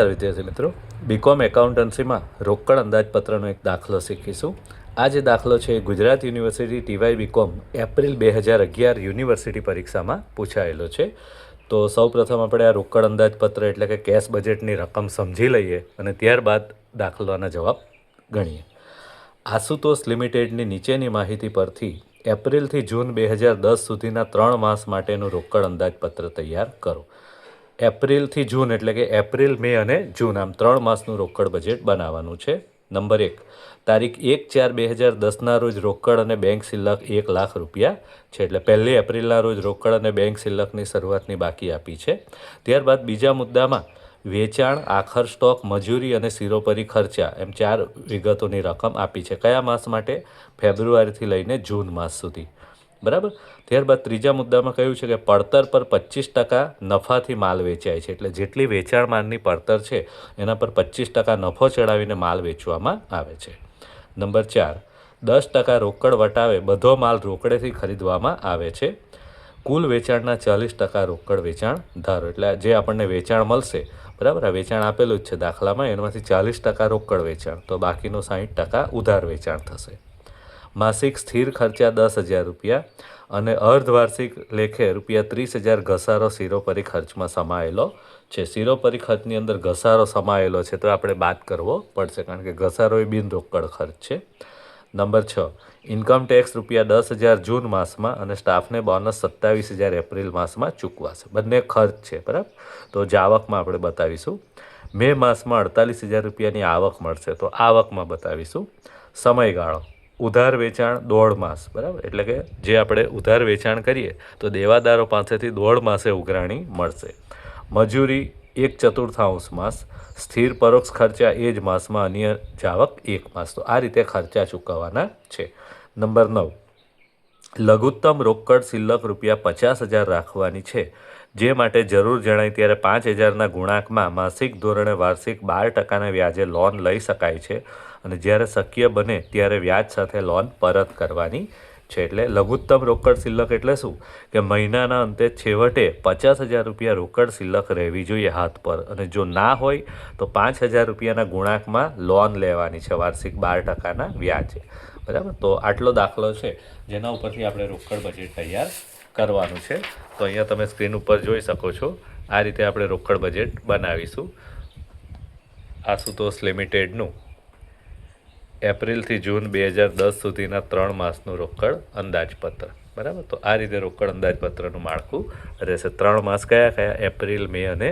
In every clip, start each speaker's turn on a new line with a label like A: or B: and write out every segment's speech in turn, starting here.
A: નમસ્કાર વિદ્યાર્થી મિત્રો. બીકોમ એકાઉન્ટન્સીમાં રોકડ અંદાજપત્રનો એક દાખલો શીખીશું. આ જે દાખલો છે એ Gujarat university TY BCom April બે હજાર અગિયાર યુનિવર્સિટી પરીક્ષામાં પૂછાયેલો છે. તો સૌપ્રથમ આપણે આ રોકડ અંદાજપત્ર એટલે કે કેશ બજેટની રકમ સમજી લઈએ અને ત્યારબાદ દાખલાના જવાબ ગણીએ. આશુતોષ લિમિટેડની નીચેની માહિતી પરથી એપ્રિલથી જૂન બે હજાર દસ સુધીના ત્રણ માસ માટેનું રોકડ અંદાજપત્ર તૈયાર કરો. એપ્રિલથી જૂન એટલે કે એપ્રિલ, મે અને જૂન, આમ ત્રણ માસનું રોકડ બજેટ બનાવવાનું છે. નંબર એક, તારીખ એક ચાર બે હજાર દસના રોજ રોકડ અને બેંક સિલક એક લાખ રૂપિયા છે એટલે પહેલી એપ્રિલના રોજ રોકડ અને બેંક સિલકની શરૂઆતની બાકી આપી છે. ત્યારબાદ બીજા મુદ્દામાં, વેચાણ, આખર સ્ટોક, મજૂરી અને સિરોપરી ખર્ચા એમ ચાર વિગતોની રકમ આપી છે. કયા માસ માટે? ફેબ્રુઆરીથી લઈને જૂન માસ સુધી. બરાબર? ત્યારબાદ ત્રીજા મુદ્દામાં કહ્યું છે કે પડતર પર પચીસ ટકા નફાથી માલ વેચાય છે. એટલે જેટલી વેચાણ માલની પડતર છે, એના પર પચીસ ટકા નફો ચડાવીને માલ વેચવામાં આવે છે. નંબર ચાર, દસ ટકા રોકડ વટાવે, બધો માલ રોકડેથી ખરીદવામાં આવે છે. કુલ વેચાણના ચાલીસ ટકા રોકડ વેચાણ ધારો, એટલે જે આપણને વેચાણ મળશે, બરાબર? આ વેચાણ આપેલું જ છે દાખલામાં, એમાંથી ચાલીસ ટકા રોકડ વેચાણ, તો બાકીનું સાહીઠ ટકા ઉધાર વેચાણ થશે. માસિક સ્થિર ખર્ચા દસ હજાર રૂપિયા અને અર્ધવાર્ષિક લેખે રૂપિયા ત્રીસ હજાર ઘસારો શિરોપરી ખર્ચમાં સમાયેલો છે. શિરોપરી ખર્ચની અંદર ઘસારો સમાયેલો છે તો આપણે બાદ કરવો પડશે કારણ કે ઘસારો એ બિન રોકડ ખર્ચ છે. નંબર છ, ઇન્કમ ટેક્સ રૂપિયા દસ હજાર જૂન માસમાં અને સ્ટાફને બોનસ સત્તાવીસ હજાર એપ્રિલ માસમાં ચૂકવાશે. બંને ખર્ચ છે, બરાબર? તો જાવકમાં આપણે બતાવીશું. મે માસમાં અડતાલીસ હજાર રૂપિયાની આવક મળશે તો આવકમાં બતાવીશું. સમયગાળો. ઉધાર વેચાણ દોઢ માસ, બરાબર? એટલે કે જે આપણે ઉધાર વેચાણ કરીએ, તો દેવાદારો પાસેથી દોઢ માસે ઉઘરાણી મળશે. મજૂરી એક ચતુર્થાંશ માસ, સ્થિર પરોક્ષ ખર્ચા એ જ માસમાં અન્ય જાવક એક માસ. તો આ રીતે ખર્ચા ચૂકવવાના છે. નંબર નવ. લઘુત્તમ રોકડ શિલ્લક રૂપિયા પચાસ હજાર રાખવાની છે. જે માટે જરૂર જણાય ત્યારે પાંચ હજારના ગુણાંકમાં માસિક ધોરણે વાર્ષિક બાર ટકાના વ્યાજે લોન લઈ શકાય છે. અને જ્યારે શક્ય બને ત્યારે વ્યાજ સાથે લોન પરત કરવાની છે. એટલે લઘુત્તમ રોકડ સિલ્લક એટલે શું? કે મહિનાના અંતે છેવટે પચાસ હજાર રૂપિયા રોકડ સિલક રહેવી જોઈએ હાથ પર. અને જો ના હોય, તો પાંચ હજાર રૂપિયાના ગુણાંકમાં લોન લેવાની છે વાર્ષિક બાર ટકાના વ્યાજે. બરાબર? તો આટલો દાખલો છે. જેના ઉપરથી આપણે રોકડ બજેટ તૈયાર કરવાનું છે. તો અહીંયા તમે સ્ક્રીન ઉપર જોઈ શકો છો. આ રીતે આપણે રોકડ બજેટ બનાવીશું. આશુતોષ લિમિટેડનું એપ્રિલથી જૂન બે હજાર દસ સુધીના ત્રણ માસનું રોકડ અંદાજપત્ર. બરાબર? તો આ રીતે રોકડ અંદાજપત્રનું માળખું રહેશે. ત્રણ માસ કયા કયા? એપ્રિલ, મે અને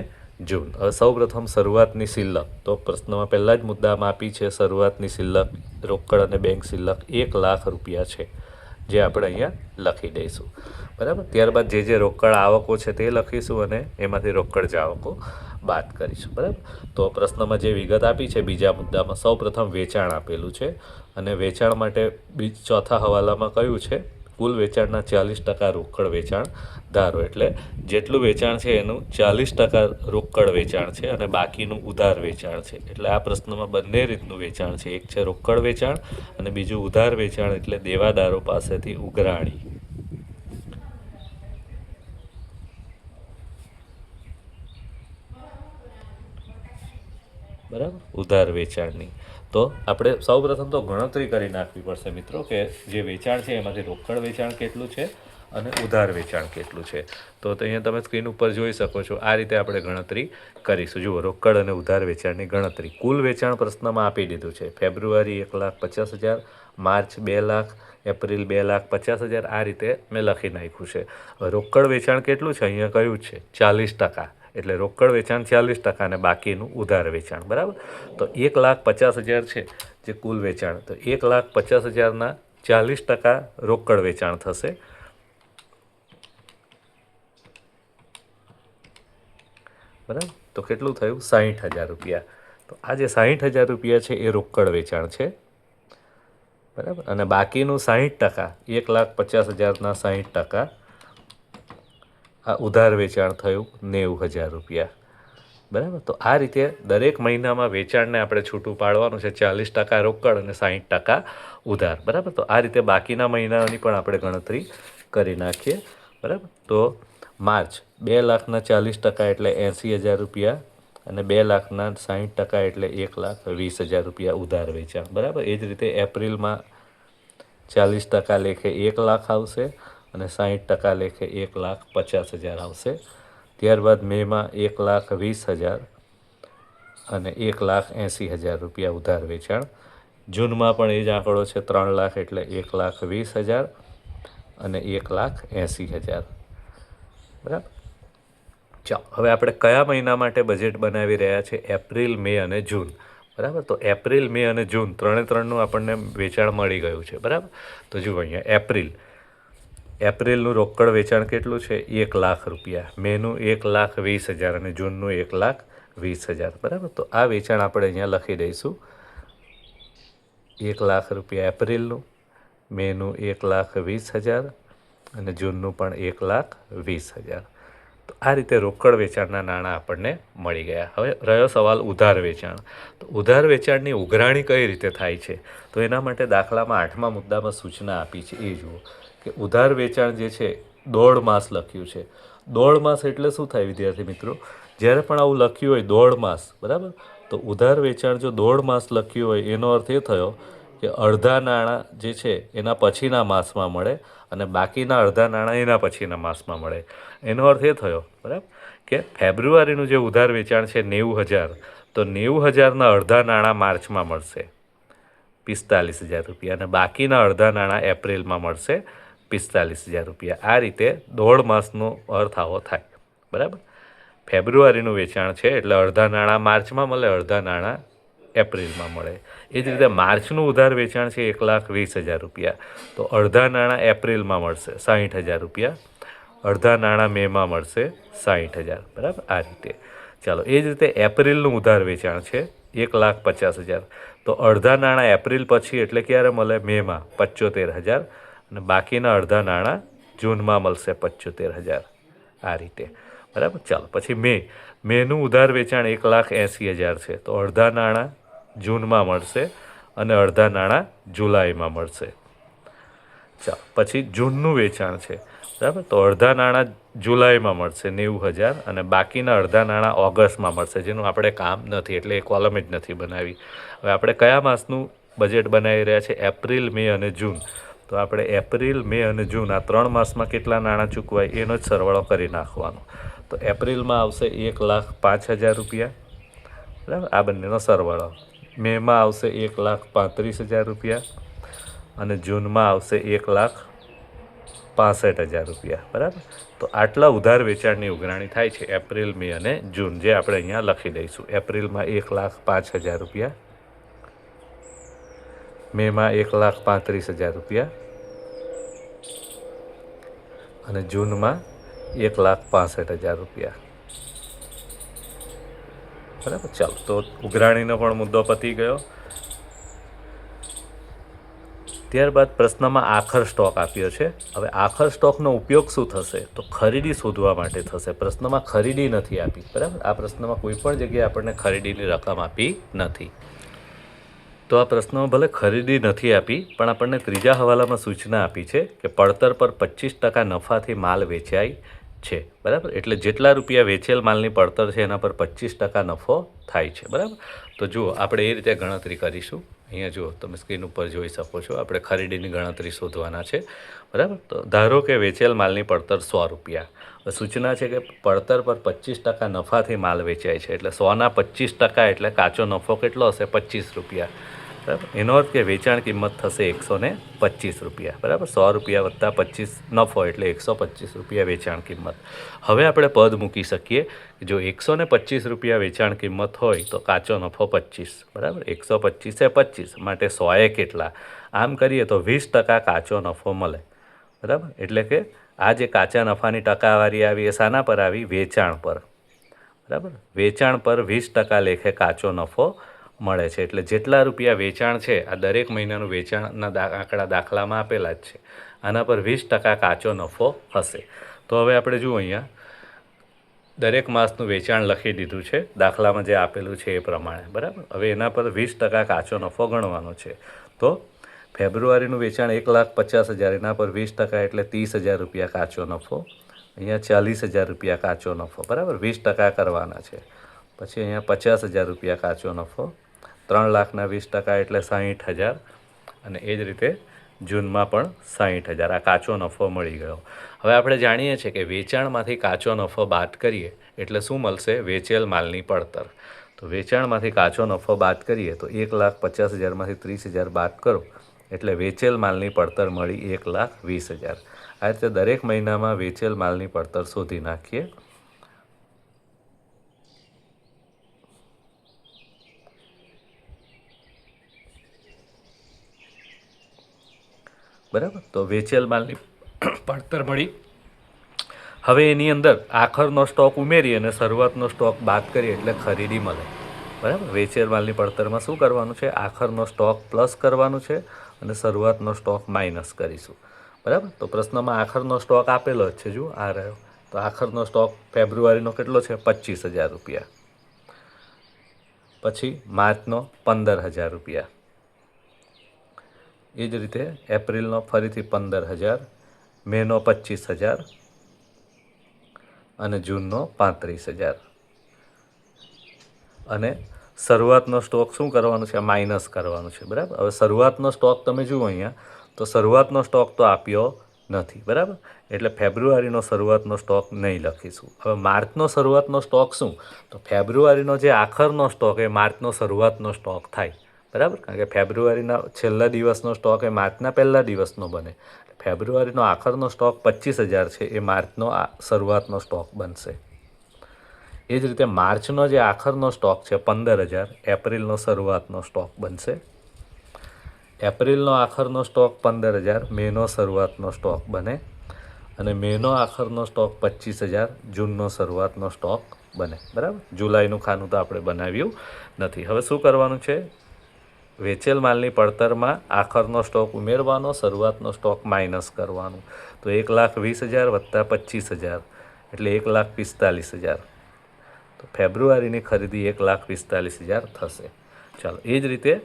A: જૂન. સૌ સૌપ્રથમ શરૂઆતની સિલ્લક તો પ્રશ્નમાં પહેલાં જ મુદ્દામાં આપી છે, શરૂઆતની સિલ્લક રોકડ અને બેંક સિલ્લક એક લાખ રૂપિયા છે, જે આપણે અહીંયા લખી દઈશું. બરાબર? ત્યારબાદ જે જે રોકડ આવકો છે તે લખીશું અને એમાંથી રોકડ જાવકો બાદ કરીશું, બરાબર? તો પ્રશ્નમાં જે વિગત આપી છે, બીજા મુદ્દામાં સૌપ્રથમ વેચાણ આપેલું છે. અને વેચાણ માટે બીજ ચોથા હવાલામાં કયું છે? કુલ વેચાણના ચાલીસ ટકા રોકડ વેચાણ ધારો એટલે જેટલું વેચાણ છે એનું ચાલીસ ટકા રોકડ વેચાણ છે અને બાકીનું ઉધાર વેચાણ છે. એટલે આ પ્રશ્નમાં બંને રીતનું વેચાણ છે. એક છે રોકડ વેચાણ અને બીજું ઉધાર વેચાણ એટલે દેવાદારો પાસેથી ઉઘરાણી. બરાબર? ઉધાર વેચાણની. તો આપણે સૌપ્રથમ તો ગણતરી કરી નાખવી પડશે મિત્રો કે જે વેચાણ છે એમાંથી રોકડ વેચાણ કેટલું છે અને ઉધાર વેચાણ કેટલું છે. તો અહીંયા તમે સ્ક્રીન ઉપર જોઈ શકો છો, આ રીતે આપણે ગણતરી કરીશું. જુઓ, રોકડ અને ઉધાર વેચાણની ગણતરી. કુલ વેચાણ પ્રશ્નમાં આપી દીધું છે. ફેબ્રુઆરી એક લાખ પચાસ હજાર, માર્ચ બે લાખ, એપ્રિલ બે લાખ પચાસ હજાર, આ રીતે મેં લખી નાખ્યું છે. રોકડ વેચાણ કેટલું છે? અહીંયા કયું છે? ચાલીસ ટકા. એટલે રોકડ વેચાણ ચાલીસ ટકા અને બાકીનું ઉધાર વેચાણ, બરાબર? તો એક લાખ પચાસ હજાર છે જે કુલ વેચાણ. તો એક લાખ પચાસ હજારના ચાલીસ ટકા રોકડ વેચાણ થશે. બરાબર? તો કેટલું થયું? સાહીઠ હજાર રૂપિયા. તો આ જે સાહીઠ હજાર રૂપિયા છે એ રોકડ વેચાણ છે. બરાબર? અને બાકીનું સાહીઠ ટકા, એક લાખ પચાસ હજારના સાહીઠ ટકા ઉધાર વેચાણ થયું નેવું હજાર રૂપિયા. બરાબર? તો આ રીતે દરેક મહિનામાં વેચાણને આપણે છૂટું પાડવાનું છે ચાલીસ ટકા રોકડ અને સાહીઠ ટકા ઉધાર. બરાબર? તો આ રીતે બાકીના મહિનાની પણ આપણે ગણતરી કરી નાખીએ. બરાબર? તો માર્ચ બે લાખના ચાલીસ ટકા એટલે એંસી હજાર રૂપિયા અને બે લાખના સાહીઠ ટકા એટલે એક લાખ વીસ હજાર રૂપિયા ઉધાર વેચાણ. બરાબર? એ જ રીતે એપ્રિલમાં ચાલીસ ટકા લેખે એક લાખ આવશે. અને સાહીઠ ટકા લેખે એક લાખ પચાસ હજાર આવશે. ત્યારબાદ મેમાં એક લાખ વીસ હજાર અને એક લાખ એંસી હજાર રૂપિયા ઉધાર વેચાણ. જૂનમાં પણ એ જ આંકડો છે, ત્રણ લાખ એટલે એક લાખ વીસ હજાર અને એક લાખ એંસી હજાર. બરાબર? ચાલો, હવે આપણે કયા મહિના માટે બજેટ બનાવી રહ્યા છે? એપ્રિલ, મે અને જૂન. બરાબર? તો એપ્રિલ, મે અને જૂન ત્રણે ત્રણનું આપણને વેચાણ મળી ગયું છે. બરાબર? તો જુઓ અહીંયા, એપ્રિલ. એપ્રિલનું રોકડ વેચાણ કેટલું છે? એક લાખ રૂપિયા. મેનું એક લાખ વીસ હજાર અને જૂનનું એક લાખ વીસ હજાર. બરાબર? તો આ વેચાણ આપણે અહીંયા લખી દઈશું. એક લાખ રૂપિયા એપ્રિલનું, મેનું એક લાખ વીસ હજાર અને જૂનનું પણ એક લાખ વીસ હજાર. તો આ રીતે રોકડ વેચાણના નાણાં આપણને મળી ગયા. હવે રહ્યો સવાલ ઉધાર વેચાણ. તો ઉધાર વેચાણની ઉઘરાણી કઈ રીતે થાય છે? તો એના માટે દાખલામાં આઠમા મુદ્દામાં સૂચના આપી છે. એ જુઓ કે ઉધાર વેચાણ જે છે, દોઢ માસ લખ્યું છે. દોઢ માસ એટલે શું થાય વિદ્યાર્થી મિત્રો? જ્યારે પણ આવું લખ્યું હોય દોઢ માસ, બરાબર? તો ઉધાર વેચાણ જો દોઢ માસ લખ્યું હોય, એનો અર્થ એ થયો કે અડધા નાણાં જે છે એના પછીના માસમાં મળે અને બાકીના અડધા નાણાં એના પછીના માસમાં મળે. એનો અર્થ એ થયો, બરાબર? કે ફેબ્રુઆરીનું જે ઉધાર વેચાણ છે નેવું હજાર, તો નેવું હજારના અડધા નાણાં માર્ચમાં મળશે, પિસ્તાલીસ હજાર રૂપિયા. અને બાકીના અડધા નાણાં એપ્રિલમાં મળશે, પિસ્તાલીસ હજાર રૂપિયા. આ રીતે દોઢ માસનો અર્થ આવો થાય, બરાબર? ફેબ્રુઆરીનું વેચાણ છે એટલે અડધા નાણાં માર્ચમાં મળે, અડધા નાણાં એપ્રિલમાં મળે. એ જ રીતે માર્ચનું ઉધાર વેચાણ છે એક લાખ વીસ હજાર રૂપિયા. તો અડધા નાણાં એપ્રિલમાં મળશે, સાહીઠ હજાર રૂપિયા. અડધા નાણાં મેમાં મળશે, સાહીઠ હજાર. બરાબર? આ રીતે. ચાલો, એ જ રીતે એપ્રિલનું ઉધાર વેચાણ છે, એક લાખ પચાસ હજાર. તો અડધા નાણાં એપ્રિલ પછી એટલે ક્યારે મળે? મેમાં પચોતેર હજાર. અને બાકીના અડધા નાણાં જૂનમાં મળશે પંચોતેર હજાર. આ રીતે. બરાબર? ચાલો, પછી મે. મેનું ઉધાર વેચાણ એક લાખ એંસી હજાર છે. તો અડધા નાણાં જૂનમાં મળશે અને અડધા નાણાં જુલાઈમાં મળશે. ચાલો પછી જૂનનું વેચાણ છે. બરાબર? તો અડધા નાણાં જુલાઈમાં મળશે, નેવું હજાર અને બાકીના અડધા નાણાં ઓગસ્ટમાં મળશે, જેનું આપણે કામ નથી, એટલે એ કોલમ જ નથી બનાવી. હવે આપણે કયા માસનું બજેટ બનાવી રહ્યા છે? એપ્રિલ, મે અને જૂન. તો આપણે એપ્રિલ, મે અને જૂન આ ત્રણ માસમાં કેટલા નાણાં ચૂકવાય એનો જ સરવાળો કરી નાખવાનો. તો એપ્રિલમાં આવશે એક લાખ પાંચ હજાર રૂપિયા. બરાબર? આ બંનેનો સરવાળો. મેમાં આવશે એક લાખ પાંત્રીસ હજાર રૂપિયા અને જૂનમાં આવશે એક લાખ પાસઠ હજાર રૂપિયા, બરાબર? તો આટલા ઉધાર વેચાણની ઉઘરાણી થાય છે એપ્રિલ, મે અને જૂન, જે આપણે અહીંયા લખી દઈશું. એપ્રિલમાં એક લાખ પાંચ હજાર રૂપિયા, મેમાં એક લાખ પાંત્રીસ હજાર રૂપિયા અને જૂનમાં એક લાખ પાસઠ હજાર રૂપિયા. બરાબર, ચાલો. તો ઉઘરાણીનો પણ મુદ્દો પતી ગયો. ત્યારબાદ પ્રશ્નમાં આખર સ્ટોક આપ્યો છે. હવે આખર સ્ટોકનો ઉપયોગ શું થશે? તો ખરીદી શોધવા માટે થશે. પ્રશ્નમાં ખરીદી નથી આપી. બરાબર? આ પ્રશ્નમાં કોઈ પણ જગ્યાએ આપણને ખરીદીની રકમ આપી નથી. તો આ પ્રશ્નમાં ભલે ખરીદી નથી આપી, પણ આપણને ત્રીજા હવાલામાં સૂચના આપી છે કે પડતર પર પચીસ ટકા નફાથી માલ વેચાય છે, બરાબર? એટલે જેટલા રૂપિયા વેચેલ માલની પડતર છે એના પર પચીસ ટકા નફો થાય છે, બરાબર? તો જુઓ, આપણે એ રીતે ગણતરી કરીશું. અહીંયા જુઓ, તમે સ્ક્રીન ઉપર જોઈ શકો છો, આપણે ખરીદીની ગણતરી શોધવાના છે, બરાબર? તો ધારો કે વેચેલ માલની પડતર સો રૂપિયા. સૂચના છે કે પડતર પર પચીસ ટકા નફાથી માલ વેચાય છે. એટલે સોના પચીસ ટકા, એટલે કાચો નફો કેટલો હશે? પચીસ રૂપિયા. બરાબર. એનો અર્થ કે વેચાણ કિંમત થશે એકસો ને પચીસ રૂપિયા, બરાબર? સો રૂપિયા વત્તા પચીસ નફો એટલે એકસો પચીસ રૂપિયા વેચાણ કિંમત. હવે આપણે પદ મૂકી શકીએ જો એકસો ને પચીસ રૂપિયા વેચાણ કિંમત હોય તો કાચો નફો પચીસ, બરાબર? એકસો પચીસે પચીસ, માટે સોએ કેટલા? આમ કરીએ તો વીસ ટકા કાચો નફો મળે, બરાબર? એટલે કે આ જે કાચા નફાની ટકાવારી આવી એ શાના પર આવી? વેચાણ પર, બરાબર? વેચાણ પર વીસ ટકા લેખે કાચો નફો મળે છે. એટલે જેટલા રૂપિયા વેચાણ છે, આ દરેક મહિનાનું વેચાણના આંકડા દાખલામાં આપેલા જ છે. આના પર વીસ ટકા કાચો નફો હશે. તો હવે આપણે જુઓ અહીંયા. દરેક માસનું વેચાણ લખી દીધું છે. દાખલામાં જે આપેલું છે એ પ્રમાણે. બરાબર? હવે એના પર વીસ ટકા કાચો નફો ગણવાનો છે. તો ફેબ્રુઆરીનું વેચાણ એક લાખ પચાસ હજાર, એના પર વીસ ટકા એટલે ત્રીસ હજાર રૂપિયા કાચો નફો. અહીંયા ચાલીસ હજાર રૂપિયા કાચો નફો. બરાબર? વીસ ટકા કરવાના છે. પછી અહીંયા પચાસ હજાર રૂપિયા કાચો નફો. ત્રણ લાખના વીસ ટકા એટલે સાહીઠ હજાર. અને એ જ રીતે જૂનમાં પણ સાહીઠ હજાર. આ કાચો નફો મળી ગયો. હવે આપણે જાણીએ છીએ કે વેચાણમાંથી કાચો નફો બાદ કરીએ એટલે શું મળશે? વેચેલ માલની પડતર. તો વેચાણમાંથી કાચો નફો બાદ કરીએ તો એક લાખ પચાસ હજારમાંથી ત્રીસ હજાર બાદ કરો. એટલે વેચેલ માલની પડતર મળી એક લાખ વીસ હજાર. આ રીતે દરેક મહિનામાં વેચેલ માલની પડતર શોધી નાખીએ. બરાબર? તો વેચેલ માલની પડતર મળી હવે એની અંદર આખરનો સ્ટોક ઉમેરી અને શરૂઆતનો સ્ટોક બાદ કરીએ એટલે ખરીદી મળે. બરાબર? વેચેલ માલની પડતરમાં શું કરવાનું છે? આખરનો સ્ટોક પ્લસ કરવાનું છે અને શરૂઆતનો સ્ટોક માઇનસ કરીશું. બરાબર? તો પ્રશ્નમાં આખરનો સ્ટોક આપેલો જ છે. જુઓ આ રહ્યો. તો આખરનો સ્ટોક ફેબ્રુઆરીનો કેટલો છે? પચીસ હજાર રૂપિયા. પછી માર્ચનો પંદર હજાર રૂપિયા. એ જ રીતે એપ્રિલનો ફરીથી પંદર હજાર, મેનો પચીસ હજાર અને જૂનનો પાંત્રીસ હજાર. અને શરૂઆતનો સ્ટોક શું કરવાનું છે? માઇનસ કરવાનું છે, બરાબર? હવે શરૂઆતનો સ્ટોક તમે જુઓ અહીંયા, તો શરૂઆતનો સ્ટોક તો આપ્યો નથી, બરાબર? એટલે ફેબ્રુઆરીનો શરૂઆતનો સ્ટોક નહીં લખીશું. હવે માર્ચનો શરૂઆતનો સ્ટોક શું? તો ફેબ્રુઆરીનો જે આખરનો સ્ટોક, એ માર્ચનો શરૂઆતનો સ્ટોક થાય. બરાબર? કારણ કે ફેબ્રુઆરીના છેલ્લા દિવસનો સ્ટોક એ માર્ચના પહેલા દિવસનો બને. ફેબ્રુઆરીનો આખરનો સ્ટોક પચીસ હજાર છે, એ માર્ચનો શરૂઆતનો સ્ટોક બનશે. એ જ રીતે માર્ચનો જે આખરનો સ્ટોક છે, પંદર હજાર, એપ્રિલનો શરૂઆતનો સ્ટોક બનશે. એપ્રિલનો આખરનો સ્ટોક પંદર હજાર, મેનો શરૂઆતનો સ્ટોક બને. અને મેનો આખરનો સ્ટોક પચીસ હજાર, જૂનનો શરૂઆતનો સ્ટોક બને. બરાબર? જુલાઈનું ખાનું તો આપણે બનાવ્યું નથી. હવે શું કરવાનું છે? વેચેલ માલની પડતરમાં આખરનો સ્ટોક ઉમેરવાનો, શરૂઆતનો સ્ટોક માઇનસ કરવાનું. તો એક લાખ વીસ હજાર વત્તા પચીસ હજાર, એટલે એક લાખ પિસ્તાલીસ હજાર. તો ફેબ્રુઆરીની ખરીદી એક લાખ પિસ્તાલીસ હજાર થશે. ચાલો, એ જ રીતે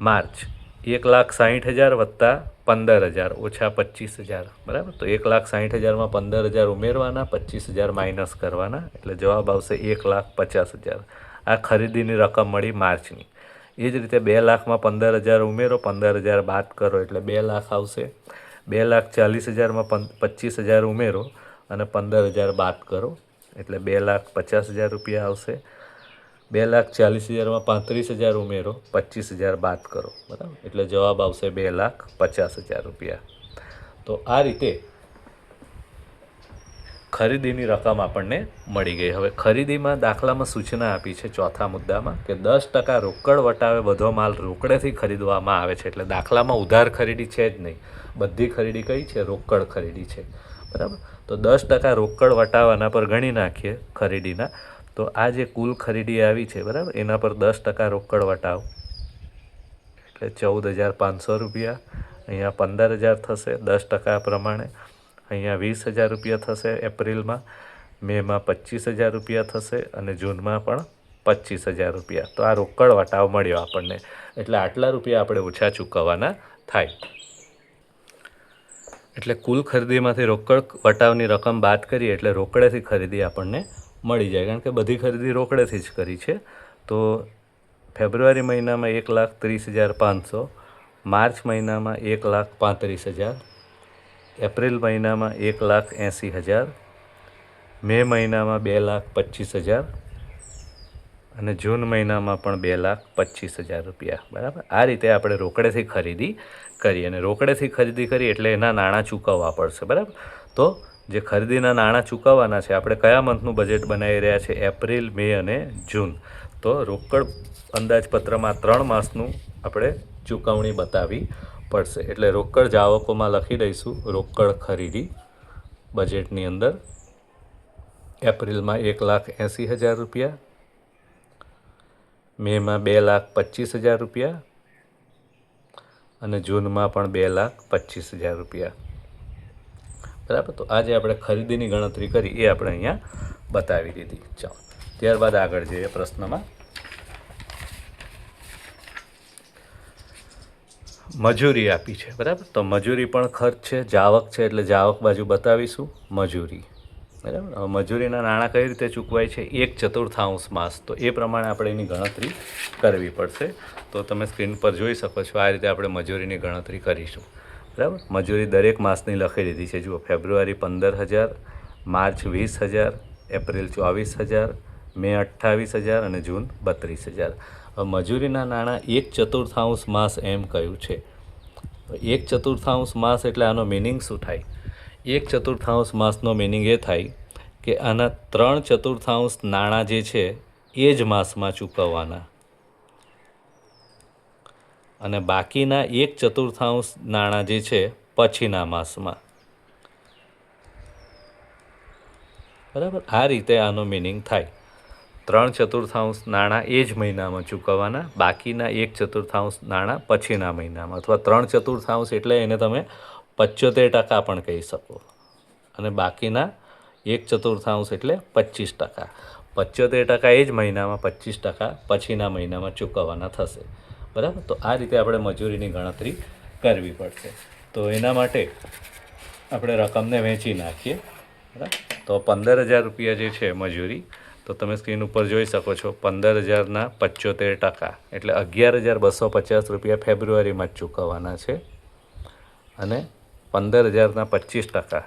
A: માર્ચ, એક લાખ સાહીઠ હજાર વત્તા પંદર હજાર, ઓછા પચીસ હજાર. બરાબર? તો એક લાખ સાહીઠ હજારમાં પંદર હજાર ઉમેરવાના, પચીસ હજાર માઇનસ કરવાના, એટલે જવાબ આવશે એક લાખ પચાસ હજાર. આ ખરીદીની રકમ મળી માર્ચની. એ જ રીતે બે લાખમાં પંદર હજાર ઉમેરો, પંદર હજાર બાદ કરો એટલે બે લાખ આવશે. બે લાખ ચાલીસ હજારમાં પં પચીસ હજાર ઉમેરો અને પંદર હજાર બાદ કરો એટલે બે લાખ પચાસ હજાર રૂપિયા આવશે. બે લાખ ચાલીસ હજારમાં પાંત્રીસ હજાર ઉમેરો પચીસ હજાર બાદ કરો. બરાબર? એટલે જવાબ આવશે બે લાખ પચાસ હજાર રૂપિયા. તો આ રીતે ખરીદીની રકમ આપણને મળી ગઈ. હવે ખરીદીમાં દાખલામાં સૂચના આપી છે ચોથા મુદ્દામાં કે દસ ટકા રોકડ વટાવે બધો માલ રોકડેથી ખરીદવામાં આવે છે. એટલે દાખલામાં ઉધાર ખરીદી છે જ નહીં. બધી ખરીદી કઈ છે? રોકડ ખરીદી છે. બરાબર? તો દસ ટકા રોકડ વટાવાના પર ગણી નાખીએ ખરીદીના. તો આ જે કુલ ખરીદી આવી છે, બરાબર? એના પર દસ ટકા રોકડ વટાવ. એટલે ચૌદ હજાર પાંચસો રૂપિયા. અહીંયા પંદર હજાર થશે દસ ટકા પ્રમાણે. અહીંયા વીસ હજાર રૂપિયા થશે એપ્રિલમાં, મેમાં પચીસ હજાર રૂપિયા થશે અને જૂનમાં પણ પચીસ હજાર રૂપિયા. તો આ રોકડ વટાવ મળ્યો આપણને. એટલે આટલા રૂપિયા આપણે ઓછા ચૂકવવાના થાય. એટલે કુલ ખરીદીમાંથી રોકડ વટાવની રકમ બાદ કરીએ એટલે રોકડેથી ખરીદી આપણને મળી જાય. કારણ કે બધી ખરીદી રોકડેથી જ કરી છે. તો ફેબ્રુઆરી મહિનામાં એક લાખ ત્રીસ હજાર પાંચસો, માર્ચ મહિનામાં એક લાખ પાંત્રીસ હજાર એપ્રિલ મહિનામાં એક લાખ એંસી હજાર, મે મહિનામાં બે લાખ પચીસ હજાર અને જૂન મહિનામાં પણ બે લાખ પચીસ હજાર રૂપિયા. બરાબર? આ રીતે આપણે રોકડેથી ખરીદી કરી અને રોકડેથી ખરીદી કરી એટલે એના નાણાં ચૂકવવા પડશે. બરાબર? તો જે ખરીદીના નાણાં ચૂકવવાના છે, આપણે કયા મંથનું બજેટ બનાવી રહ્યા છે? એપ્રિલ, મે અને જૂન. તો રોકડ અંદાજપત્રમાં ત્રણ માસનું આપણે ચૂકવણી બતાવવી પડશે. એટલે રોકડ જાવકોમાં લખી દઈશું, રોકડ ખરીદી બજેટની અંદર. એપ્રિલમાં એક લાખ એંસી હજાર રૂપિયા. મેમાં બે લાખ પચીસ હજાર રૂપિયા. અને જૂનમાં પણ બે લાખ પચીસ હજાર રૂપિયા. બરાબર? તો આજે આપણે ખરીદીની ગણતરી કરી, એ આપણે અહીંયા બતાવી દીધી. ચાલો, ત્યારબાદ આગળ જઈએ પ્રશ્નમાં. મજૂરી આપી છે. બરાબર? તો મજૂરી પણ ખર્ચ છે, જાવક છે એટલે જાવક બાજુ બતાવીશું. મજૂરી. બરાબર? મજૂરીના નાણાં કઈ રીતે ચૂકવાય છે? એક ચતુર્થાંશ માસ. તો એ પ્રમાણે આપણે એની ગણતરી કરવી પડશે. તો તમે સ્ક્રીન પર જોઈ શકો છો, આ રીતે આપણે મજૂરીની ગણતરી કરીશું. બરાબર? મજૂરી દરેક માસની લખી દીધી છે. જુઓ, ફેબ્રુઆરી પંદર હજાર, માર્ચ વીસ હજાર, એપ્રિલ ચોવીસ હજાર, મે અઠ્ઠાવીસ હજાર અને જૂન બત્રીસ હજાર. મજૂરીના નાણાં એક ચતુર્થાંશ માસ એમ કહ્યું છે. એક ચતુર્થાંશ માસ એટલે આનો મિનિંગ શું થાય? એક ચતુર્થાંશ માસનો મિનિંગ એ થાય કે આના ત્રણ ચતુર્થાંશ નાણાં જે છે એ જ માસમાં ચૂકવવાના. અને બાકીના એક ચતુર્થાંશ નાણાં જે છે પછીના માસમાં. બરાબર? આ રીતે આનો મિનિંગ થાય. ત્રણ ચતુર્થાંશ નાણાં એ જ મહિનામાં ચૂકવવાના, બાકીના એક ચતુર્થાંશ નાણાં પછીના મહિનામાં. અથવા ત્રણ ચતુર્થાંશ એટલે એને તમે પંચોતેર ટકા પણ કહી શકો. અને બાકીના એક ચતુર્થાંશ એટલે પચીસ ટકા. પંચોતેર ટકા એ જ મહિનામાં, પચીસ ટકા પછીના મહિનામાં ચૂકવવાના થશે. બરાબર? તો આ રીતે આપણે મજૂરીની ગણતરી કરવી પડશે. તો એના માટે આપણે રકમને વહેંચી નાખીએ. બરાબર? તો પંદર હજાર રૂપિયા જે છે મજૂરી તો તમે સ્ક્રીન ઉપર જોઈ શકો છો પંદર હજારના પંચોતેર ટકા. એટલે અગિયાર હજાર બસો પચાસ રૂપિયા ફેબ્રુઆરીમાં જ ચૂકવવાના છે. અને પંદર હજારના પચીસ ટકા.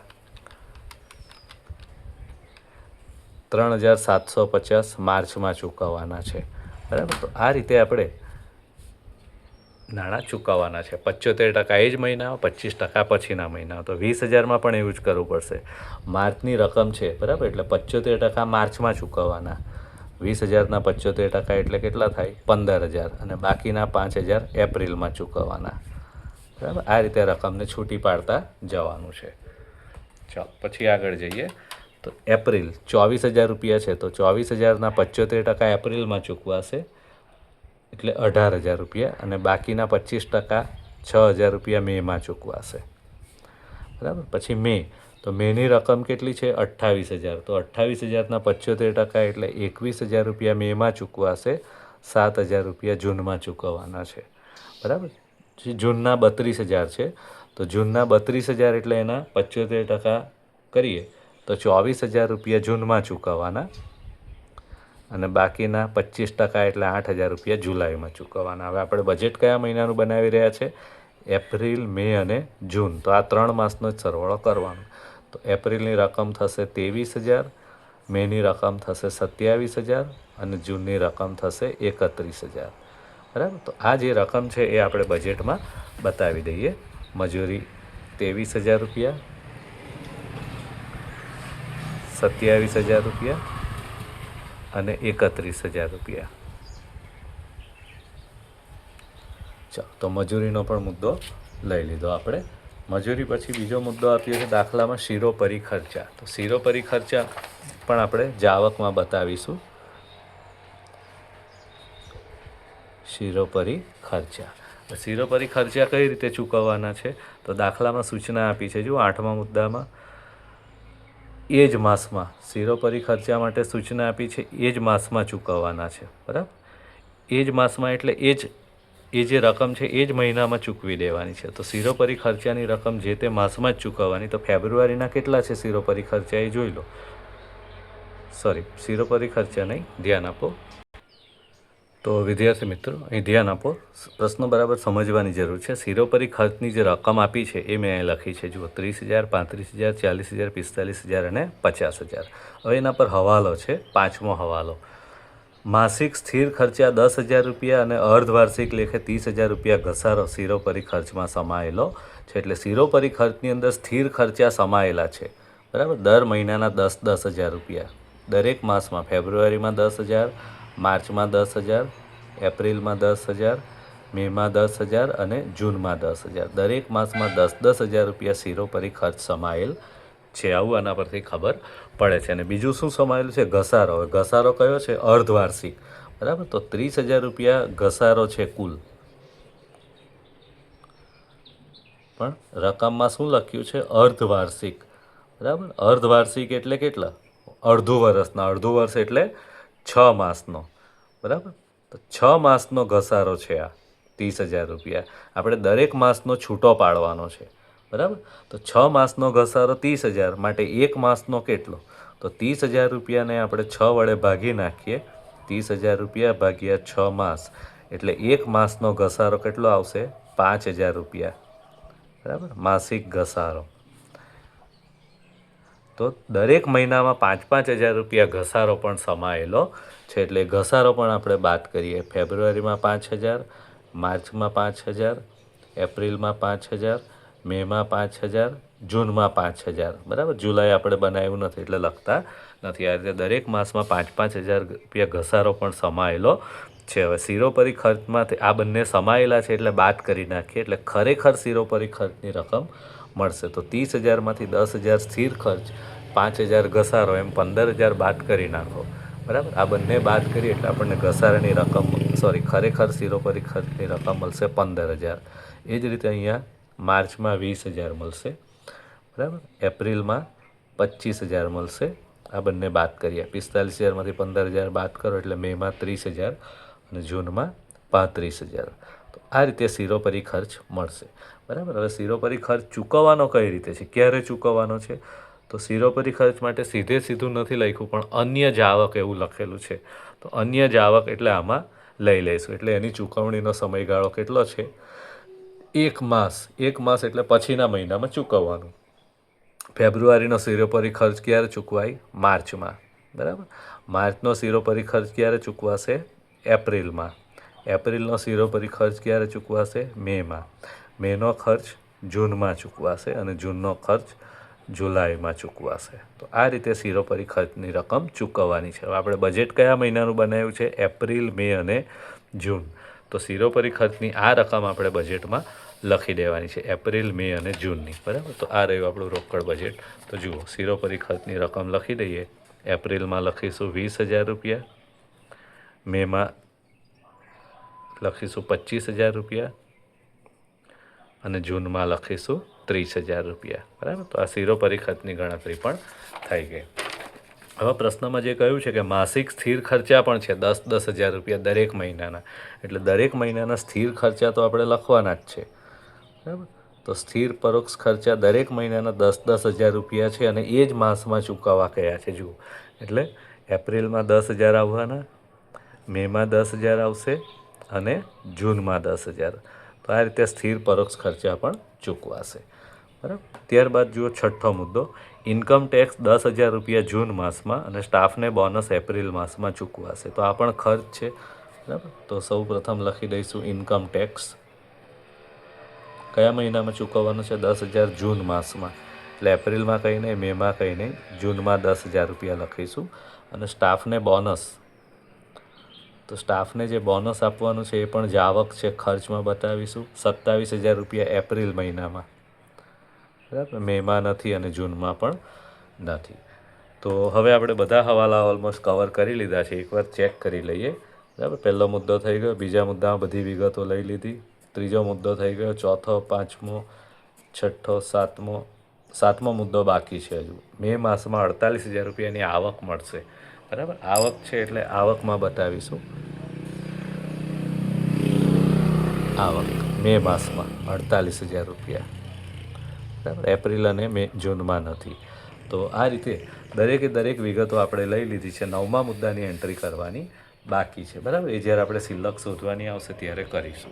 A: ત્રણ હજાર સાતસો પચાસ માર્ચમાં ચૂકવવાના છે. બરાબર? તો આ રીતે આપણે નાણાં ચૂકવવાના છે. પંચોતેર ટકા એ જ મહિનામાં પચીસ ટકા પછીના મહિના. તો વીસ હજારમાં પણ એવું જ કરવું પડશે. માર્ચની રકમ છે, બરાબર? એટલે પંચોતેર ટકા માર્ચમાં ચૂકવવાના. વીસ હજારના પંચોતેર ટકા એટલે કેટલા થાય? પંદર હજાર. અને બાકીના પાંચ હજાર એપ્રિલમાં ચૂકવવાના. બરાબર? આ રીતે રકમને છૂટી પાડતા જવાનું છે. ચાલો, પછી આગળ જઈએ. તો એપ્રિલ ચોવીસ હજાર રૂપિયા છે. તો ચોવીસ હજારના પંચોતેર ટકા એપ્રિલમાં ચૂકવાશે. એટલે અઢાર હજાર રૂપિયા અને બાકીના પચીસ ટકા છ હજાર રૂપિયા મેમાં ચૂકવાશે. બરાબર? પછી મે. તો મેની રકમ કેટલી છે? અઠ્ઠાવીસ હજાર. તો અઠ્ઠાવીસ હજારના પંચોતેર ટકા એટલે એકવીસ હજાર રૂપિયા મેમાં ચૂકવાશે. સાત હજાર રૂપિયા જૂનમાં ચૂકવવાના છે. બરાબર? જૂનના બત્રીસ હજાર છે. તો જૂનના બત્રીસ હજાર એટલે એના પંચોતેર ટકા કરીએ. તો ચોવીસ હજાર રૂપિયા જૂનમાં ચૂકવવાના. અને બાકીના પચીસ ટકા એટલે આઠ હજાર રૂપિયા જુલાઈમાં ચૂકવવાના. હવે આપણે બજેટ કયા મહિનાનું બનાવી રહ્યા છે? એપ્રિલ, મે અને જૂન. તો આ ત્રણ માસનો જ સરવાળો કરવાનો. તો એપ્રિલની રકમ થશે ત્રેવીસ હજાર, મેની રકમ થશે સત્યાવીસ હજાર અને જૂનની રકમ થશે એકત્રીસ હજાર. બરાબર? તો આ જે રકમ છે એ આપણે બજેટમાં બતાવી દઈએ. મજૂરી ત્રેવીસ હજાર રૂપિયા, સત્યાવીસ હજાર રૂપિયા અને એકત્રીસ હજાર રૂપિયા. ચાલો, તો મજૂરીનો પણ મુદ્દો લઈ લીધો આપણે. મજૂરી પછી બીજો મુદ્દો આપ્યો છે દાખલામાં શિરોપરી ખર્ચા તો શિરોપરી ખર્ચા પણ આપણે જાવકમાં બતાવીશું. શિરોપરી ખર્ચા તો શિરોપરી ખર્ચા કઈ રીતે ચૂકવવાના છે? તો દાખલામાં સૂચના આપી છે જો આઠમા મુદ્દામાં એ જ માસમાં. શિરોપરી ખર્ચા માટે સૂચના આપી છે, એ જ માસમાં ચૂકવવાના છે. બરાબર? એ જ માસમાં એટલે એ જ, એ જે રકમ છે, એ જ મહિનામાં ચૂકવી દેવાની છે. તો શિરોપરી ખર્ચાની રકમ જે તે માસમાં જ ચૂકવવાની. તો ફેબ્રુઆરીના કેટલા છે શિરોપરી ખર્ચા એ જોઈ લો. સોરી શિરોપરી ખર્ચા નહીં, ધ્યાન આપો. તો વિદ્યાર્થી મિત્રો, અહીં ધ્યાન આપો. પ્રશ્નો બરાબર સમજવાની જરૂર છે. શિરોપરી ખર્ચની જે રકમ આપી છે, એ મેં અહીં લખી છે. જુઓ, ત્રીસ હજાર, પાંત્રીસ હજાર, ચાલીસ હજાર, પિસ્તાલીસ હજાર અને પચાસ હજાર. હવે એના પર હવાલો છે, પાંચમો હવાલો. માસિક સ્થિર ખર્ચા દસ હજાર રૂપિયા અને અર્ધવાર્ષિક લેખે ત્રીસ હજાર રૂપિયા ઘસારો શિરોપરી ખર્ચમાં સમાયેલો છે. એટલે શિરોપરી ખર્ચની અંદર સ્થિર ખર્ચા સમાયેલા છે. બરાબર? દર મહિનાના દસ દસ હજાર રૂપિયા. દરેક માસમાં, ફેબ્રુઆરીમાં દસ હજાર માર્ચમાં દસ હજાર, એપ્રિલમાં દસ હજાર, મેમાં દસ હજાર અને જૂનમાં દસ હજાર. દરેક માસમાં દસ દસ હજાર રૂપિયા શિરોપરી ખર્ચ સમાયેલ છે આવું આના પરથી ખબર પડે છે. અને બીજું શું સમાયેલું છે? ઘસારો. ઘસારો કયો છે? અર્ધવાર્ષિક. બરાબર? તો ત્રીસ હજાર રૂપિયા ઘસારો છે કુલ. પણ રકમમાં શું લખ્યું છે? અર્ધવાર્ષિક. બરાબર? અર્ધવાર્ષિક એટલે કેટલા? અડધું વર્ષના. અડધું વર્ષ એટલે છ માસનો, બરાબર? તો છ માસનો ઘસારો છે આ, ત્રીસ હજાર રૂપિયા. આપણે દરેક માસનો છૂટો પાડવાનો છે, બરાબર? તો છ માસનો ઘસારો ત્રીસ હજાર, માટે એક માસનો કેટલો? તો ત્રીસ હજાર રૂપિયાને આપણે છ વડે ભાગી નાખીએ, ત્રીસ હજાર રૂપિયા ભાગ્યા છ માસ. એટલે એક માસનો ઘસારો કેટલો આવશે? પાંચ હજાર રૂપિયા, બરાબર? માસિક ઘસારો. તો દરેક મહિનામાં પાંચ પાંચ હજાર રૂપિયા ઘસારો પણ સમાયેલો છે. એટલે ઘસારો પણ આપણે વાત કરીએ. ફેબ્રુઆરીમાં પાંચ હજાર, માર્ચમાં પાંચ હજાર, એપ્રિલમાં પાંચ હજાર, મેમાં પાંચ હજાર, જૂનમાં પાંચ હજાર. બરાબર? જુલાઈ આપણે બનાવ્યું નથી એટલે લખતા નથી. આ રીતે દરેક માસમાં પાંચ પાંચ હજાર રૂપિયા ઘસારો પણ સમાયેલો છે. હવે સિરોપરી ખર્ચમાંથી આ બંને સમાયેલા છે એટલે બાદ કરી નાખીએ. એટલે ખરેખર સિરોપરી ખર્ચની રકમ મળશે. તો ત્રીસ હજારમાંથી દસ હજાર સ્થિર ખર્ચ, પાંચ હજાર ઘસારો, એમ પંદર હજાર બાદ કરી નાખો. બરાબર? આ બંને બાદ કરીએ એટલે આપણને ઘસારાની રકમ સોરી ખરેખર સિરોપરી ખર્ચની રકમ મળશે પંદર હજાર. એ જ રીતે અહીંયા માર્ચમાં વીસ હજાર મળશે. બરાબર? એપ્રિલમાં પચીસ હજાર મળશે. આ બંને બાદ કરીએ પિસ્તાલીસ હજારમાંથી પંદર હજાર બાદ કરો એટલે મેમાં ત્રીસ હજાર અને જૂનમાં પાંત્રીસ હજાર. તો આ રીતે સિરોપરી ખર્ચ મળશે. બરાબર? હવે શિરોપરી ખર્ચ ચૂકવવાનો કઈ રીતે છે? ક્યારે ચૂકવવાનો છે? તો શિરોપરી ખર્ચ માટે સીધે સીધું નથી લખ્યું, પણ અન્ય જાવક એવું લખેલું છે. તો અન્ય જાવક એટલે આમાં લઈ લઈશું. એટલે એની ચૂકવણીનો સમયગાળો કેટલો છે? એક માસ. એક માસ એટલે પછીના મહિનામાં ચૂકવવાનું. ફેબ્રુઆરીનો શિરોપરી ખર્ચ ક્યારે ચૂકવાય? માર્ચમાં. બરાબર? માર્ચનો શિરોપરી ખર્ચ ક્યારે ચૂકવાશે? એપ્રિલમાં. એપ્રિલનો સિરોપરી ખર્ચ ક્યારે ચૂકવાશે? મેમાં. મેનો ખર્ચ જૂનમાં ચૂકવાશે અને જૂનનો ખર્ચ જુલાઈમાં ચૂકવાશે. તો આ રીતે સિરોપરી ખર્ચની રકમ ચૂકવવાની છે. હવે આપણે બજેટ કયા મહિનાનું બનાવ્યું છે? એપ્રિલ, મે અને જૂન. તો સિરોપરી ખર્ચની આ રકમ આપણે બજેટમાં લખી દેવાની છે. એપ્રિલ, મે અને જૂનની. બરાબર? તો આ રહ્યું આપણું રોકડ બજેટ તો જુઓ સિરોપરી ખર્ચની રકમ લખી દઈએ. એપ્રિલમાં લખીશું વીસ હજાર રૂપિયા. મેમાં લખીશું પચીસ હજાર રૂપિયા અને જૂનમાં લખીશું ત્રીસ હજાર રૂપિયા. બરાબર? તો આ શીરો પરિખતની ગણતરી પણ થઈ ગઈ. હવે પ્રશ્નમાં જે કહ્યું છે કે માસિક સ્થિર ખર્ચા પણ છે, દસ દસ હજાર રૂપિયા દરેક મહિનાના. એટલે દરેક મહિનાના સ્થિર ખર્ચા તો આપણે લખવાના જ છે. બરાબર? તો સ્થિર પરોક્ષ ખર્ચા દરેક મહિનાના દસ દસ હજાર રૂપિયા છે અને એ જ માસમાં ચૂકવવા કયા છે, જુઓ. એટલે એપ્રિલમાં દસ હજાર આવવાના, મેમાં દસ હજાર આવશે અને જૂનમાં દસ હજાર. તો આ રીતે સ્થિર પરોક્ષ ખર્ચા પણ ચૂકવાશે. બરાબર? ત્યારબાદ જુઓ છઠ્ઠો મુદ્દો. ઇન્કમ ટેક્સ દસ હજાર રૂપિયા જૂન માસમાં અને સ્ટાફને બોનસ એપ્રિલ માસમાં ચૂકવાશે. તો આ પણ ખર્ચ છે. બરાબર? તો સૌ પ્રથમ લખી દઈશું ઇન્કમ ટેક્સ કયા મહિનામાં ચૂકવવાનું છે? દસ હજાર જૂન માસમાં. એટલે એપ્રિલમાં કંઈ નહીં મેમાં કંઈ નહીં જૂનમાં દસ હજાર રૂપિયા લખીશું. અને સ્ટાફને બોનસ તો સ્ટાફને જે બોનસ આપવાનું છે એ પણ જાવક છે, ખર્ચમાં બતાવીશું. સત્તાવીસ હજાર રૂપિયા એપ્રિલ મહિનામાં. બરાબર? મેમાં નથી અને જૂનમાં પણ નથી. તો હવે આપણે બધા હવાલા ઓલમોસ્ટ કવર કરી લીધા છે. એકવાર ચેક કરી લઈએ. બરાબર? પહેલો મુદ્દો થઈ ગયો, બીજા મુદ્દામાં બધી વિગતો લઈ લીધી. ત્રીજો મુદ્દો થઈ ગયો, ચોથો, પાંચમો, છઠ્ઠો, સાતમો. સાતમો મુદ્દો બાકી છે હજુ. મે માસમાં અડતાલીસ હજાર રૂપિયાની આવક મળશે. બરાબર? આવક છે એટલે આવકમાં બતાવીશું. આવક, મે માસમાં અડતાલીસ હજાર રૂપિયા. બરાબર? એપ્રિલ અને મે જૂનમાં નથી. તો આ રીતે દરેકે દરેક વિગતો આપણે લઈ લીધી છે. નવમા મુદ્દાની એન્ટ્રી કરવાની બાકી છે. બરાબર? એ જ્યારે આપણે સિલક શોધવાની આવશે ત્યારે કરીશું.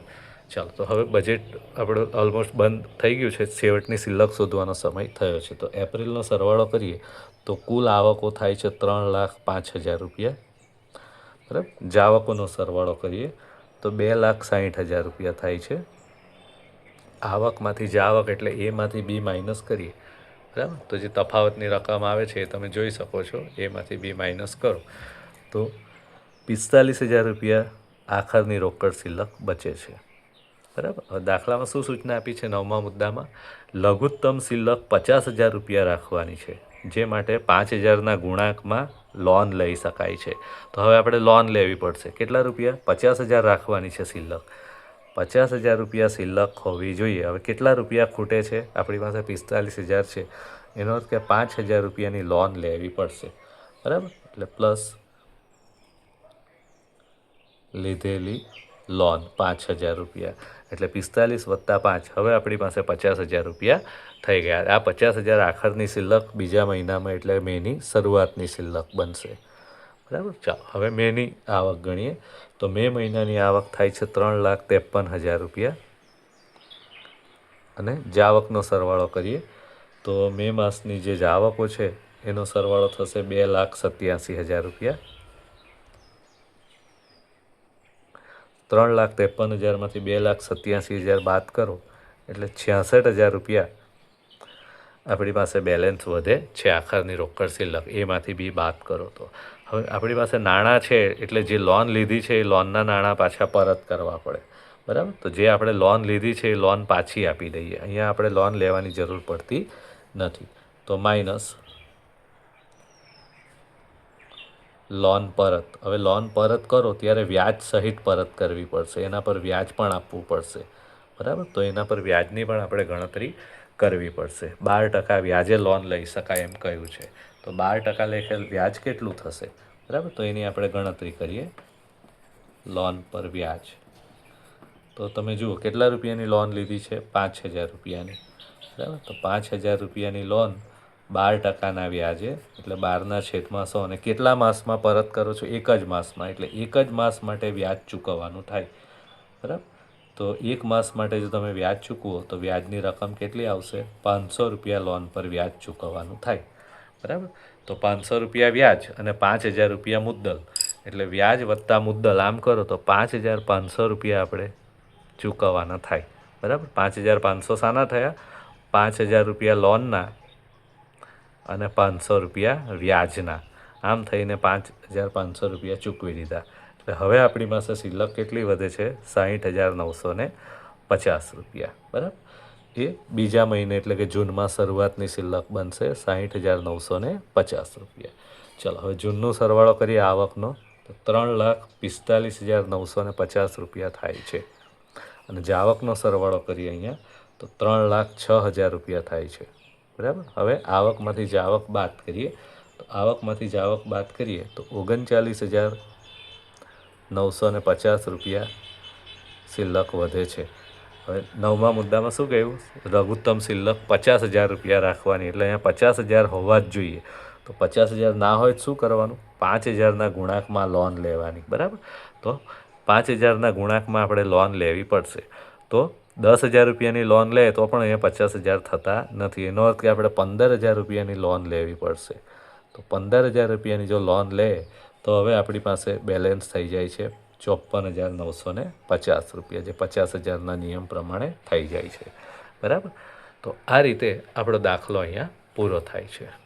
A: ચાલો, તો હવે બજેટ આપણું ઓલમોસ્ટ બંધ થઈ ગયું છે. છેવટની સિલક શોધવાનો સમય થયો છે. તો એપ્રિલનો સરવાળો કરીએ, તો કુલ આવકો થાય છે ત્રણ લાખ પાંચ હજાર રૂપિયા. બરાબર? જાવકોનો સરવાળો કરીએ, તો બે લાખ સાહીઠ હજાર રૂપિયા થાય છે. આવકમાંથી જાવક એટલે એમાંથી બી માઇનસ કરીએ. બરાબર? તો જે તફાવતની રકમ આવે છે એ તમે જોઈ શકો છો, એમાંથી બી માઇનસ કરો. તો પિસ્તાલીસ હજાર રૂપિયા આખરની રોકડ સિલક બચે છે. બરાબર? દાખલામાં શું સૂચના આપી છે નવમા મુદ્દામાં? લઘુત્તમ સિલક પચાસ હજાર રૂપિયા રાખવાની છે, જે માટે પાંચ હજારના ગુણાંકમાં લોન લઈ શકાય છે. તો હવે આપણે લોન લેવી પડશે. કેટલા રૂપિયા? પચાસ હજાર રાખવાની છે સિલક પચાસ હજાર રૂપિયા સિલક હોવી જોઈએ. હવે કેટલા રૂપિયા ખૂટે છે? આપણી પાસે પિસ્તાલીસ હજાર છે. એનો કે પાંચ હજાર રૂપિયાની લોન લેવી પડશે. બરાબર? એટલે પ્લસ લીધેલી લોન પાંચ હજાર રૂપિયા. એટલે પિસ્તાલીસ વત્તા પાંચ. હવે આપણી પાસે પચાસ હજાર રૂપિયા થઈ ગયા. આ પચાસ હજાર આખરની શિલ્લક બીજા મહિનામાં એટલે મેની શરૂઆતની શિલ્લક બનશે. બરાબર? ચાલો, હવે મેની આવક ગણીએ. તો મે મહિનાની આવક થાય છે ત્રણ લાખ ત્રેપન હજાર રૂપિયા. અને જાવકનો સરવાળો કરીએ, તો મે માસની જે જાવકો છે, એનો સરવાળો થશે બે લાખ સત્યાસી હજાર રૂપિયા. ત્રણ લાખ ત્રેપન હજારમાંથી બે લાખ સત્યાસી હજાર બાદ કરો, એટલે છ્યાસઠ હજાર રૂપિયા આપણી પાસે બેલેન્સ વધે છે, આખરની રોકડ સિલક, એમાંથી બી બાદ કરો તો. હવે આપણી પાસે નાણાં છે, એટલે જે લોન લીધી છે, એ લોનના નાણાં પાછા પરત કરવા પડે. બરાબર? તો જે આપણે લોન લીધી છે, એ લોન પાછી આપી દઈએ. અહીંયા આપણે લોન લેવાની જરૂર પડતી નથી. તો માઇનસ લોન પરત. હવે લોન પરત કરો ત્યારે વ્યાજ સહિત પરત કરવી પડશે. એના પર વ્યાજ પણ આપવું પડશે. બરાબર? તો એના પર વ્યાજની પણ આપણે ગણતરી કરવી પડશે. બાર ટકા વ્યાજે લોન લઈ શકાય એમ કહ્યું છે. તો બાર ટકા લેખે વ્યાજ કેટલું થશે? બરાબર? તો એની આપણે ગણતરી કરીએ. લોન પર વ્યાજ. તો તમે જુઓ, કેટલા રૂપિયાની લોન લીધી છે? પાંચ હજાર રૂપિયાની. બરાબર? તો પાંચ હજાર રૂપિયાની લોન બાર ટકાના વ્યાજે એટલે બારના છેદમાં સો અને કેટલા માસમાં પરત કરો છો? એક જ માસમાં. એટલે એક જ માસ માટે વ્યાજ ચૂકવવાનું થાય. બરાબર? તો એક માસ માટે જો તમે વ્યાજ ચૂકવો, તો વ્યાજની રકમ કેટલી આવશે? પાંચસો રૂપિયા લોન પર વ્યાજ ચૂકવવાનું થાય. બરાબર? તો પાંચસો રૂપિયા વ્યાજ અને પાંચ હજાર રૂપિયા મુદ્દલ. એટલે વ્યાજ વત્તા મુદ્દલ આમ કરો તો પાંચ હજાર પાંચસો રૂપિયા આપણે ચૂકવવાના થાય. બરાબર? પાંચ હજાર પાંચસો શાના થયા. પાંચ હજાર રૂપિયા લોનના અને પાંચસો રૂપિયા વ્યાજના. આમ થઈને પાંચ હજાર પાંચસો રૂપિયા ચૂકવી દીધા. એટલે હવે આપણી પાસે શિલ્લક કેટલી વધે છે? સાહીઠ હજાર નવસો પચાસ રૂપિયા. બરાબર? એ બીજા મહિને એટલે કે જૂનમાં શરૂઆતની શિલ્લક બનશે સાહીઠ હજાર નવસો ને પચાસ રૂપિયા. ચલો, હવે જૂનનો સરવાળો કરીએ આવકનો. તો ત્રણ લાખ પિસ્તાલીસ હજાર નવસો ને પચાસ રૂપિયા થાય છે. અને જાવકનો સરવાળો કરીએ અહીંયા, તો ત્રણ લાખ છ હજાર રૂપિયા થાય છે. બરાબર? હવે આવકમાંથી જાવક બાદ કરીએ. તો આવકમાંથી જાવક બાદ કરીએ તો ઓગણચાલીસ હજાર નવસો ને પચાસ રૂપિયા સિલ્લક વધે છે. હવે નવમા મુદ્દામાં શું કહ્યું? લઘુત્તમ સિલ્લક પચાસ હજાર રૂપિયા રાખવાની. એટલે અહીંયા પચાસ હજાર હોવા જ જોઈએ. તો પચાસ હજાર ના હોય શું કરવાનું? પાંચ હજારના ગુણાંકમાં લોન લેવાની. બરાબર? તો પાંચ હજારના ગુણાંકમાં આપણે લોન લેવી પડશે. તો દસ હજાર રૂપિયાની લોન લે તો પણ અહીંયા પચાસ હજાર થતા નથી. એનો અર્થ કે આપણે પંદર હજાર રૂપિયાની લોન લેવી પડશે. તો પંદર હજાર રૂપિયાની જો લોન લે તો હવે આપણી પાસે બેલેન્સ થઈ જાય છે ચોપન હજાર નવસો ને પચાસ રૂપિયા, જે પચાસ હજારના નિયમ પ્રમાણે થઈ જાય છે. બરાબર? તો આ રીતે આપણો દાખલો અહીંયા પૂરો થાય છે.